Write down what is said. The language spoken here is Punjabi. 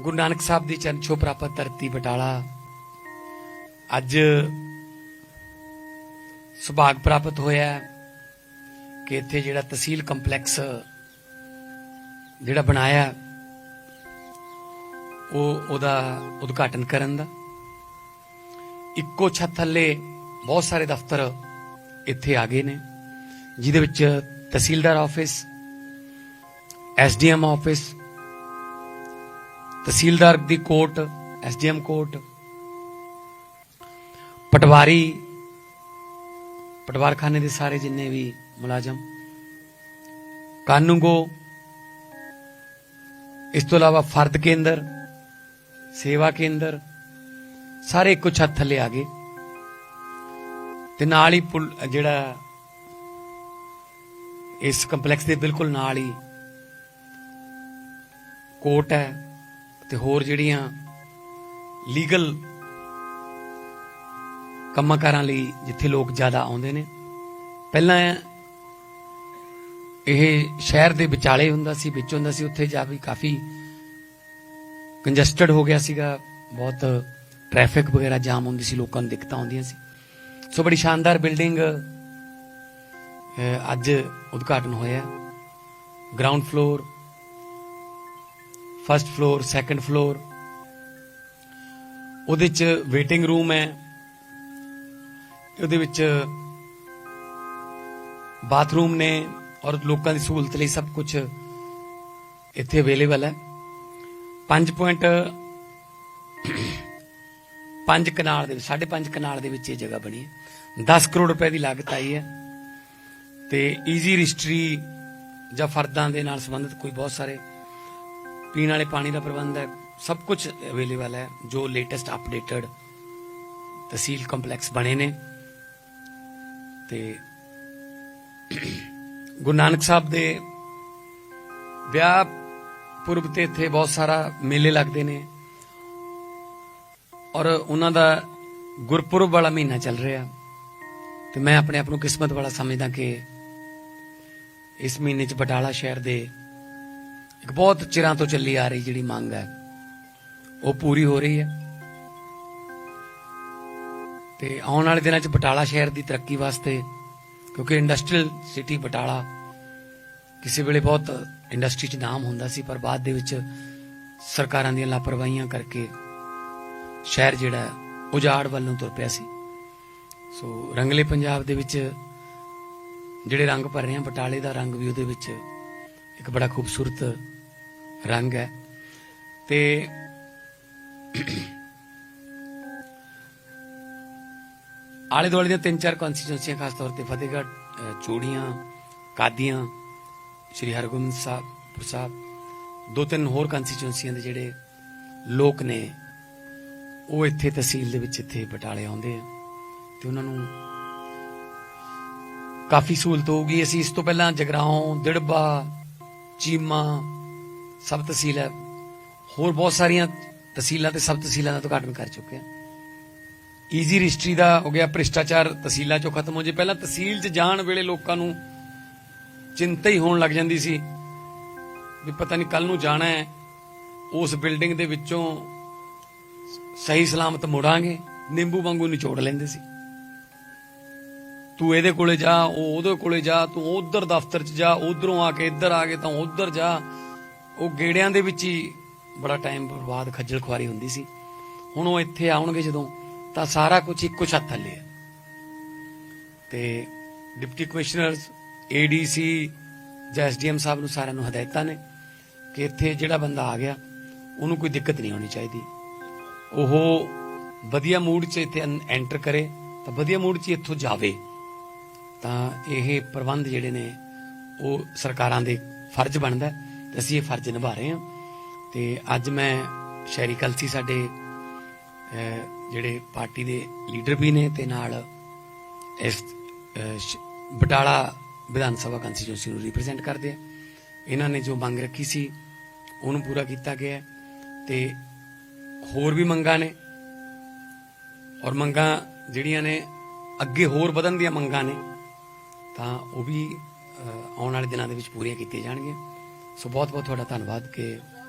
ਗੁਰੂ ਨਾਨਕ ਸਾਹਿਬ ਦੀ ਚਰਨ ਛੋਹ ਪ੍ਰਾਪਤ ਧਰਤੀ ਬਟਾਲਾ। ਅੱਜ ਸੁਭਾਗ ਪ੍ਰਾਪਤ ਹੋਇਆ ਕਿ ਇੱਥੇ ਜਿਹੜਾ ਤਹਿਸੀਲ ਕੰਪਲੈਕਸ ਜਿਹੜਾ ਬਣਾਇਆ, ਉਹ ਉਹਦਾ ਉਦਘਾਟਨ ਕਰਨ ਦਾ। ਇੱਕੋ ਛੱਤ ਥੱਲੇ ਬਹੁਤ ਸਾਰੇ ਦਫ਼ਤਰ ਇੱਥੇ ਆ ਗਏ ਨੇ, ਜਿਹਦੇ ਵਿੱਚ tehsildar office, SDM office tehsildar ਦੀ ਕੋਰਟ, ਐਸਡੀਐਮ ਕੋਰਟ, ਪਟਵਾਰੀ, ਪਟਵਾਰਖਾਨੇ ਦੇ ਸਾਰੇ ਜਿੰਨੇ ਵੀ ਮੁਲਾਜ਼ਮ, ਕਾਨੂੰਗੋ, ਇਸ ਤੋਂ ਇਲਾਵਾ ਫਰਦ ਕੇਂਦਰ, ਸੇਵਾ ਕੇਂਦਰ, ਸਾਰੇ ਇੱਕੋ ਹੱਥ ਥੱਲੇ ਆ ਗਏ। ਤੇ ਨਾਲ ਹੀ ਪੁਲ, ਜਿਹੜਾ ਇਸ ਕੰਪਲੈਕਸ ਦੇ ਬਿਲਕੁਲ ਨਾਲ ਹੀ ਕੋਰਟ ਹੈ। ਤੇ ਹੋਰ ਜਿਹੜੀਆਂ ਲੀਗਲ ਕੰਮਕਾਰਾਂ ਲਈ ਜਿੱਥੇ ਲੋਕ ਜ਼ਿਆਦਾ ਆਉਂਦੇ ਨੇ। ਪਹਿਲਾਂ ਇਹ ਸ਼ਹਿਰ ਦੇ ਵਿਚਾਲੇ ਹੁੰਦਾ ਸੀ, ਵਿੱਚ ਹੁੰਦਾ ਸੀ, ਉੱਥੇ ਜਾ ਵੀ ਕਾਫੀ ਕੰਜਸਟਡ ਹੋ ਗਿਆ ਸੀਗਾ। ਬਹੁਤ ਟ੍ਰੈਫਿਕ ਵਗੈਰਾ ਜਾਮ ਹੁੰਦੀ ਸੀ, ਲੋਕਾਂ ਨੂੰ ਦਿੱਕਤਾਂ ਆਉਂਦੀਆਂ ਸੀ। ਸੋ ਬੜੀ ਸ਼ਾਨਦਾਰ ਬਿਲਡਿੰਗ ਅੱਜ ਉਦਘਾਟਨ ਹੋਇਆ। Ground floor first floor second floor ਉਹਦੇ ਚ ਵੇਟਿੰਗ ਰੂਮ ਹੈ। ਉਹਦੇ ਵਿੱਚ ਬਾਥਰੂਮ ਨੇ ਔਰ ਲੋਕਾਂ ਦੀ ਸਹੂਲਤ ਲਈ ਸਭ ਕੁਝ ਇੱਥੇ ਅਵੇਲੇਬਲ ਹੈ। 5 ਪੁਆਇੰਟ 5 ਕਨਾਲ ਦੇ ਵਿੱਚ 5.5 ਕਨਾਲ ਦੇ ਵਿੱਚ ਇਹ ਜਗ੍ਹਾ ਬਣੀ ਹੈ। 10 ਕਰੋੜ ਰੁਪਏ ਦੀ ਲਾਗਤ ਆਈ ਹੈ। ਤੇ ਈਜ਼ੀ ਰਜਿਸਟਰੀ ਜਾਂ ਫਰਦਾਂ ਦੇ ਨਾਲ ਸੰਬੰਧਿਤ ਕੋਈ ਬਹੁਤ ਸਾਰੇ ਪੀਣ ਵਾਲੇ ਪਾਣੀ ਦਾ ਪ੍ਰਬੰਧ ਹੈ। ਸਭ ਕੁਝ ਅਵੇਲੇਬਲ ਹੈ, ਜੋ ਲੇਟੈਸਟ ਅਪਡੇਟਡ ਤਹਿਸੀਲ ਕੰਪਲੈਕਸ ਬਣੇ ਨੇ। ਤੇ ਗੁਰੂ ਨਾਨਕ ਸਾਹਿਬ ਦੇ ਵਿਆਹ ਪੁਰਬ ਤੇ ਇੱਥੇ ਬਹੁਤ ਸਾਰਾ ਮੇਲੇ ਲੱਗਦੇ ਨੇ। ਔਰ ਉਹਨਾਂ ਦਾ ਗੁਰਪੁਰਬ ਵਾਲਾ ਮਹੀਨਾ ਚੱਲ ਰਿਹਾ। ਤੇ ਮੈਂ ਆਪਣੇ ਆਪ ਨੂੰ ਕਿਸਮਤ ਵਾਲਾ ਸਮਝਦਾ ਕਿ ਇਸ ਮਹੀਨੇ 'ਚ ਬਟਾਲਾ ਸ਼ਹਿਰ ਦੇ ਇੱਕ ਬਹੁਤ ਚਿਰਾਂ ਤੋਂ ਚੱਲੀ ਆ ਰਹੀ ਜਿਹੜੀ ਮੰਗ ਹੈ, ਉਹ ਪੂਰੀ ਹੋ ਰਹੀ ਹੈ। ਤੇ ਆਉਣ ਵਾਲੇ ਦਿਨਾਂ 'ਚ ਬਟਾਲਾ ਸ਼ਹਿਰ ਦੀ ਤਰੱਕੀ ਵਾਸਤੇ, ਕਿਉਂਕਿ ਇੰਡਸਟਰੀਅਲ ਸਿਟੀ ਬਟਾਲਾ ਕਿਸੇ ਵੇਲੇ ਬਹੁਤ ਇੰਡਸਟਰੀ 'ਚ ਨਾਮ ਹੁੰਦਾ ਸੀ, ਪਰ ਬਾਅਦ ਦੇ ਵਿੱਚ ਸਰਕਾਰਾਂ ਦੀਆਂ ਲਾਪਰਵਾਹੀਆਂ ਕਰਕੇ ਸ਼ਹਿਰ ਜਿਹੜਾ ਉਜਾੜ ਵੱਲੋਂ ਤੁਰ ਪਿਆ ਸੀ। ਸੋ ਰੰਗਲੇ ਪੰਜਾਬ ਦੇ ਵਿੱਚ ਜਿਹੜੇ ਰੰਗ ਭਰ ਰਹੇ ਆ ਬਟਾਲੇ ਦਾ ਰੰਗ ਵੀ ਉਹਦੇ ਵਿੱਚ ਇੱਕ ਬੜਾ ਖੂਬਸੂਰਤ ਰੰਗ ਹੈ। ਤੇ ਆਲੇ ਦੁਆਲੇ ਦੀਆਂ ਤਿੰਨ ਚਾਰ ਕਨਸਟੀਚੁਐਂਸੀਆਂ ਖਾਸ ਤੌਰ ਤੇ ਫਤਿਹਗੜ੍ਹ ਚੂੜੀਆਂ, ਕਾਦੀਆਂ, ਸ਼੍ਰੀ ਹਰਗੋਬਿੰਦ ਸਾਹਿਬ ਸਾਹਿਬ ਦੋ ਤਿੰਨ ਹੋਰ ਕਨਸਟੀਚੁਐਂਸੀਆਂ ਦੇ ਜਿਹੜੇ ਲੋਕ ਨੇ, ਉਹ ਇੱਥੇ ਤਹਿਸੀਲ ਦੇ ਵਿੱਚ ਇੱਥੇ ਬਟਾਲੇ ਆਉਂਦੇ ਆ। ਤੇ ਉਹਨਾਂ ਨੂੰ ਕਾਫੀ ਸਹੂਲਤ ਹੋਊਗੀ। ਅਸੀਂ ਇਸ ਤੋਂ ਪਹਿਲਾਂ ਜਗਰਾਉਂ, ਦਿੜਬਾ ਚੀਮਾ ਸਬ ਤਹਿਸੀਲ ਹੈ ਹੋਰ ਬਹੁਤ ਸਾਰੀਆਂ ਤਹਿਸੀਲਾਂ ਤੇ ਸਬ ਤਹਿਸੀਲਾਂ ਦਾ ਉਦਘਾਟਨ ਕਰ ਚੁੱਕੇ ਹਾਂ। ਈਜ਼ੀ ਰਜਿਸਟਰੀ ਦਾ ਹੋ ਗਿਆ ਭ੍ਰਿਸ਼ਟਾਚਾਰ ਤਹਿਸੀਲਾਂ ਚੋਂ ਖਤਮ ਹੋ ਜੇ। ਪਹਿਲਾਂ ਤਹਿਸੀਲ 'ਚ ਜਾਣ ਵੇਲੇ ਲੋਕਾਂ ਨੂੰ ਚਿੰਤਾ ਹੀ ਹੋਣ ਲੱਗ ਜਾਂਦੀ ਸੀ ਵੀ ਪਤਾ ਨਹੀਂ ਕੱਲ ਨੂੰ ਜਾਣਾ ਹੈ। ਉਸ ਬਿਲਡਿੰਗ ਦੇ ਵਿੱਚੋਂ ਸਹੀ ਸਲਾਮਤ ਮੁੜਾਂਗੇ। ਨਿੰਬੂ ਵਾਂਗੂ ਨਿਚੋੜ ਲੈਂਦੇ ਸੀ। ਤੂੰ ਇਹਦੇ ਕੋਲੇ ਜਾ, ਉਹ ਉਹਦੇ ਕੋਲੇ ਜਾ, ਤੂੰ ਉਧਰ ਦਫ਼ਤਰ 'ਚ ਜਾ, ਉਧਰੋਂ ਆ ਕੇ ਇੱਧਰ ਆ ਕੇ ਤਾਂ ਉਧਰ ਜਾ। ਉਹ ਗੇੜਿਆਂ ਦੇ ਵਿੱਚ ਹੀ ਬੜਾ ਟਾਈਮ ਬਰਬਾਦ ਖੱਜਲ ਖੁਆਰੀ ਹੁੰਦੀ ਸੀ। ਹੁਣ ਉਹ ਇੱਥੇ ਆਉਣਗੇ ਜਦੋਂ, ਤਾਂ ਸਾਰਾ ਕੁਝ ਇੱਕੋ ਛੱਤ ਥੱਲੇ ਹੈ। ਤੇ ਡਿਪਟੀ ਕਮਿਸ਼ਨਰਸ ਏਡੀਸੀ ਜਾਂ ਐਸਡੀਐਮ ਸਾਹਿਬ ਨੂੰ ਸਾਰਿਆਂ ਨੂੰ ਹਦਾਇਤਾਂ ਨੇ ਕਿ ਇੱਥੇ ਜਿਹੜਾ ਬੰਦਾ ਆ ਗਿਆ, ਉਹਨੂੰ ਕੋਈ ਦਿੱਕਤ ਨਹੀਂ ਹੋਣੀ ਚਾਹੀਦੀ। ਉਹ ਵਧੀਆ ਮੂਡ 'ਚ ਇੱਥੇ ਐਂਟਰ ਕਰੇ, ਤਾਂ ਵਧੀਆ ਮੂਡ 'ਚ ਇੱਥੋਂ ਜਾਵੇ। ਤਾਂ ਇਹ ਪ੍ਰਬੰਧ ਜਿਹੜੇ ਨੇ, ਉਹ ਸਰਕਾਰਾਂ ਦੇ ਫਰਜ਼ ਬਣਦਾ ਹੈ ਤੇ ਅਸੀਂ ਇਹ ਫਰਜ਼ ਨਿਭਾ ਰਹੇ ਹਾਂ। ਤੇ ਅੱਜ ਮੈਂ ਸ਼ਹਿਰੀ ਕਲਸੀ ਸਾਡੇ ਜਿਹੜੇ ਪਾਰਟੀ ਦੇ ਲੀਡਰ ਵੀ ਨੇ ਤੇ ਨਾਲ ਇਸ ਬਟਾਲਾ ਵਿਧਾਨ ਸਭਾ ਕੰਸਟੀਚੁਐਂਸੀ ਨੂੰ ਰਿਪਰੈਜ਼ੈਂਟ ਕਰਦੇ ਆ ਇਹਨਾਂ ਨੇ ਜੋ ਮੰਗ ਰੱਖੀ ਸੀ, ਉਹਨੂੰ ਪੂਰਾ ਕੀਤਾ ਗਿਆ ਹੈ ਤੇ ਹੋਰ ਵੀ ਮੰਗਾਂ ਨੇ। ਔਰ ਮੰਗਾਂ ਜਿਹੜੀਆਂ ਨੇ, ਅੱਗੇ ਹੋਰ ਵਧਣ ਦੀਆਂ ਮੰਗਾਂ ਨੇ। ਤਾਂ ਉਹ ਵੀ ਆਉਣ ਵਾਲੇ ਦਿਨਾਂ ਦੇ ਵਿੱਚ ਪੂਰੀਆਂ ਕੀਤੀਆਂ ਜਾਣਗੀਆਂ। ਸੋ ਬਹੁਤ ਬਹੁਤ ਤੁਹਾਡਾ ਧੰਨਵਾਦ ਕਿ